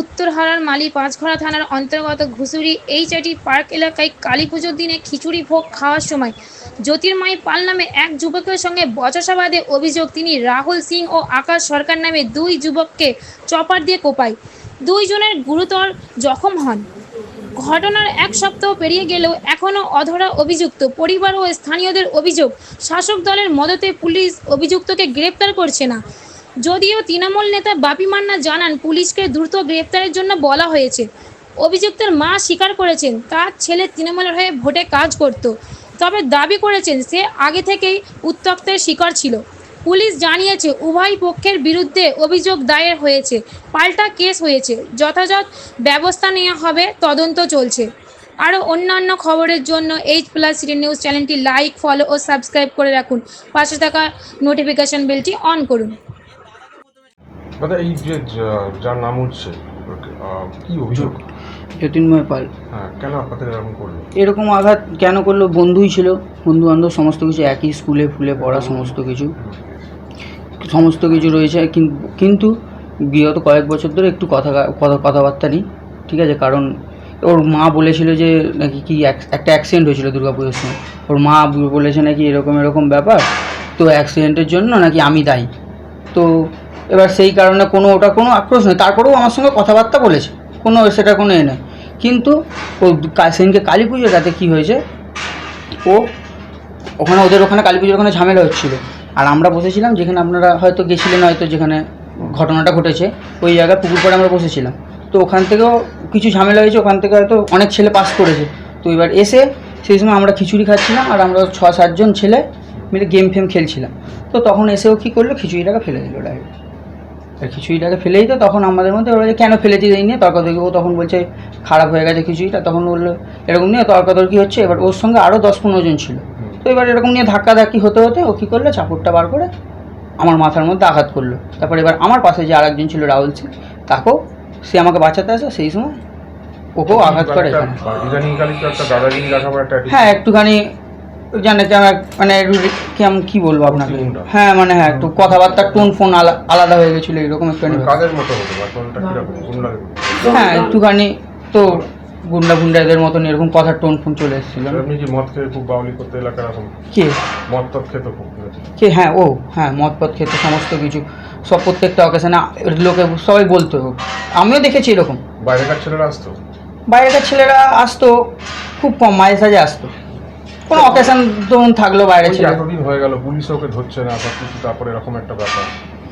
উত্তরহারার মালি পাঁচঘড়া থানার অন্তর্গত Ghusuri HIT park এলাকায় কালী পুজোর দিনে খিচুড়ি ভোগ খাওয়ার সময় জ্যোতির্ময় পাল নামে এক যুবকের সঙ্গে বচসা বাদে অভিযোগ, তিনি রাহুল সিং ও আকাশ সরকার নামে দুই যুবককে চপার দিয়ে কোপায়। দুইজনের গুরুতর জখম হন। ঘটনার এক সপ্তাহ পেরিয়ে গেলেও এখনও অধরা অভিযুক্ত পরিবার ও স্থানীয়দের অভিযোগ, শাসক দলের মদতে পুলিশ অভিযুক্তকে গ্রেপ্তার করছে না। যদিও তৃণমূল নেতা বাপি মান্না জানান, পুলিশকে দ্রুত গ্রেপ্তারের জন্য বলা হয়েছে। অভিযুক্তের মা স্বীকার করেছেন, তার ছেলে তৃণমূলের হয়ে ভোটে কাজ করত। তবে দাবি করেছেন, সে আগে থেকেই উত্তক্তের শিকার ছিল। পুলিশ জানিয়েছে, উভয় পক্ষের বিরুদ্ধে অভিযোগ দায়ের হয়েছে, পাল্টা কেস হয়েছে, যথাযথ ব্যবস্থা নেওয়া হবে, তদন্ত চলছে। আরও অন্যান্য খবরের জন্য এইচ প্লাস সিটি নিউজ চ্যানেলটি লাইক, ফলো ও সাবস্ক্রাইব করে রাখুন। পাশে থাকা নোটিফিকেশন বেলটি অন করুন। দাদা এই যে যার নাম হচ্ছে কি অভিযোগ? জ্যোতির্ময় পাল। হ্যাঁ কেন আপনাদের এরকম করল? এরকম আঘাত কেন করল? বন্ধুই ছিল বন্ধু বান্ধব সমস্ত কিছু একই স্কুলে ফুলে পড়া সমস্ত কিছু। সমস্ত কিছু রয়েছে কিন- কিন্তু বিগত কয়েক বছর ধরে একটু কথা কথা কথাবার্তা নেই ঠিক আছে? কারণ ওর মা বলেছিল যে নাকি কি একটা অ্যাক্সিডেন্ট হয়েছিল দুর্গাপুজোর সময়। ওর মা বলেছে নাকি এরকম এরকম ব্যাপার তো অ্যাক্সিডেন্টের জন্য নাকি আমি দায়ী। তো এবার সেই কারণে কোনো, ওটা কোনো আক্রোশ নেই তারপরেও আমার সঙ্গে কথাবার্তা বলেছে। কোনো, সেটা কোনো এ নেই কিন্তু ও সেদিনকে কালী পুজোটাতে কী হয়েছে? ও, ওখানে, ওদের ওখানে কালী পুজোর ওখানে ঝামেলা হচ্ছিল। আর আমরা বসেছিলাম যেখানে আপনারা হয়তো গেছিলেন, হয়তো যেখানে ঘটনাটা ঘটেছে, ওই জায়গায় পুকুর পাড়ে আমরা বসেছিলাম। তো ওখান থেকেও কিছু ঝামেলা হয়েছে, ওখান থেকে হয়তো অনেক ছেলে পাস করেছে। তো এবার এসে সেই সময় আমরা খিচুড়ি খাচ্ছিলাম আর আমরা ছ সাতজন ছেলে মিলে গেম ফেম খেলছিলাম। তো তখন এসেও কী করল? খিচুড়িটাকে ফেলে দিল ডাইরেক্ট খিচুড়িটাকে ফেলেই তো তখন আমাদের মধ্যে ওরা যে কেন ফেলেছি এই নিয়ে তর্কাতর্কি ও তখন বলছে খারাপ হয়ে গেছে খিচুড়িটা তখন বলল এরকম নিয়ে তর্কাতর্কি হচ্ছে এবার ওর সঙ্গে আরও দশ পনেরো জন ছিল। তো এবার এরকম নিয়ে ধাক্কাধাক্কি হতে হতে ও কী করল চাপড়টা বার করে আমার মাথার মধ্যে আঘাত করল। তারপর এবার আমার পাশে যে আরেকজন ছিল রাহুল সিং তাকেও সে আমাকে বাঁচাতে আসে সেই সময় ওকেও আঘাত করে হ্যাঁ একটুখানি জানে যে আমার মানে কেমন কী বলব আপনাকে। হ্যাঁ মানে হ্যাঁ একটু কথাবার্তার টোন ফোন আলাদা হয়ে গেছিল এরকম একটুখানি মানে কাদের মতো? হ্যাঁ একটুখানি তো গুন্ডা গুন্ডাদের মতন এরকম কথার টোন ফোন চলে এসেছিল। আপনি কি মদ খেয়ে খুব বাউলি করতে এলাকার কে? মদ টদ খেত খুব কে? হ্যাঁ ও হ্যাঁ মদ পদ খেতে সমস্ত কিছু। সব প্রত্যেকটা অকেশনে লোকে সবাই বলতো। আমিও দেখেছি এরকম। বাইরেকার ছেলেরা আসতো? বাইরেকার ছেলেরা আসতো খুব কম মাঝে সাঝে আসতো। কোনো অকেশন ধরুন থাকল বাইরে ছেলে। এতদিন হয়ে গেল পুলিশ ওকে ধরছে না সব কিছু তারপরে এরকম একটা ব্যাপার।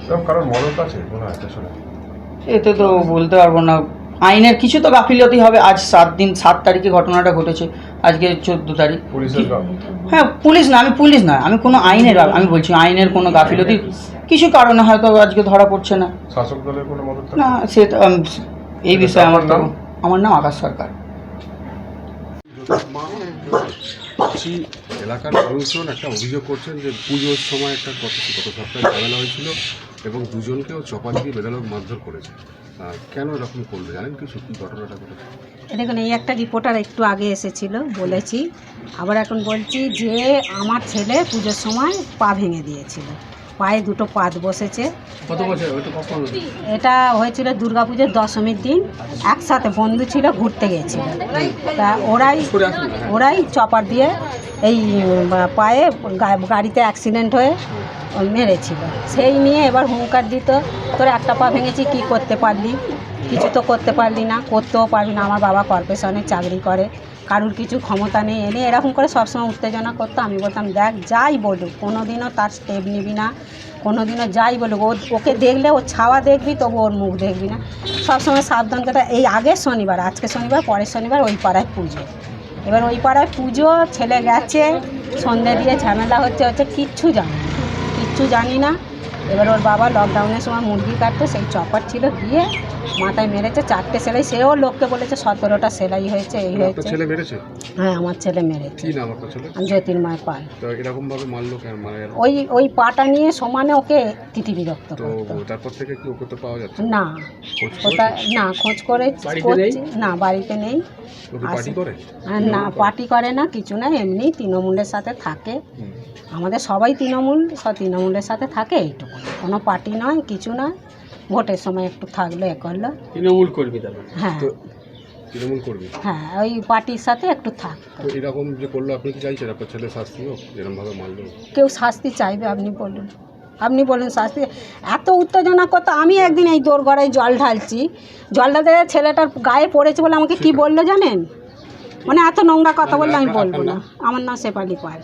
এরকম কারোর মদত আছে? মনে হয় পেছনে এতে তো বলতে পারব না। আইনের কিছু তো গাফিলতি হবে। আজ সাত দিন সাত তারিখে ঘটনাটা ঘটেছে। আজকে চোদ্দ তারিখ। পুলিশের হ্যাঁ পুলিশ না আমি পুলিশ না আমি কোনো আইনের আমি বলছি আইনের কোনো গাফিলতি কিছু কারণে হয়তো আজকে ধরা পড়ছে না। শাসক দলের কোনো মদত না সে এই বিষয়ে আমার নাম? আমার নাম আকাশ সরকার। বলছি এলাকার মানুষজন একটা অভিযোগ করছেন যে পুজোর সময় একটা গত গত সপ্তাহে ঝামেলা হয়েছিল এবং দুজনকেও চপা দিয়ে বেদালক মারধর করেছে। কেন এরকম করল? জানেন কিছু? কী ঘটনাটা ঘটেছে? দেখুন এই একটা রিপোর্টার একটু আগে এসেছিল বলেছি। আবার এখন বলছি যে আমার ছেলে পুজোর সময় পা ভেঙে দিয়েছিল। পায়ে দুটো পাত বসেছে। এটা হয়েছিল দুর্গাপুজোর দশমীর দিন। একসাথে বন্ধু ছিল ঘুরতে গেছিল তা ওরাই ওরাই চপার দিয়ে এই পায়ে গাড়িতে অ্যাক্সিডেন্ট হয়ে মেরেছিল। সেই নিয়ে এবার হুঙ্কার দিত তোর একটা পা ভেঙেছি কি করতে পারলি? কিছু তো করতে পারলি না, করতেও পারবি না। আমার বাবা কর্পোরেশনে চাকরি করে, কারুর কিছু ক্ষমতা নেই। এনে এরকম করে সবসময় উত্তেজনা করতো। আমি বলতাম, দেখ, যাই বলুক কোনো দিনও তার স্টেপ নিবি না কোনো দিনও যাই বলুক। ও ওকে দেখলে ও ছাওয়া দেখবি তবু ওর মুখ দেখবি না। সবসময় সাবধান কথা এই আগের শনিবার, আজকে শনিবার, পরের শনিবার ওই পাড়ায় পুজো। এবার ওই পাড়ায় পুজো, ছেলে গেছে, সন্ধে দিয়ে ঝামেলা হচ্ছে হচ্ছে কিচ্ছু জানি কিচ্ছু জানি না। এবার ওর বাবা লকডাউনের সময় মুরগি কাটতো, সেই চপার ছিল গিয়ে মাথায় মেরেছে চারটে সেলাই সেও লোককে বলেছে সতেরোটা সেলাই হয়েছে এই হয়েছে। ছেলে মেরেছে? হ্যাঁ আমার ছেলে মেরেছে। কী নাম আপনার ছেলে? জ্যোতির্ময় পাল। তো এরকমভাবে মারলো কেন? মানে ওই ওই পাটা নিয়ে সমানে ওকে তিতি বিরক্ত তো তারপর থেকে কি ওকে তো পাওয়া যাচ্ছে না? খোঁজ ওটা না খোঁজ করে করছি- না বাড়িতে নেই। পার্টি করে? আর না পার্টি করে না কিছু না এমনি তৃণমূলের সাথে থাকে। আমাদের সবাই তৃণমূল সব তৃণমূলের সাথে থাকে এইটুকু কোনো পার্টি নয় কিছু নয়। ভোটের সময় একটু থাকল এ করল। তৃণমূল কর্মী তারপর হ্যাঁ। তৃণমূল কর্মী হ্যাঁ ওই পার্টির সাথে একটু থাক। তো এরকম যে করল আপনি কি চাইছেন? আপনার ছেলে শাস্তি হোক যেরকমভাবে মারলো। কেউ শাস্তি চাইবে আপনি বলুন। আপনি বলুন শাস্তি। এত উত্তেজনা করতো আমি একদিন এই দোরগড়ায় জল ঢালছি। জল ঢালতে ছেলেটার গায়ে পড়েছে বলে আমাকে কি বলল জানেন? মানে এত নোংরা কথা বললে আমি বলব না। আমার নাম শেফালি পাল।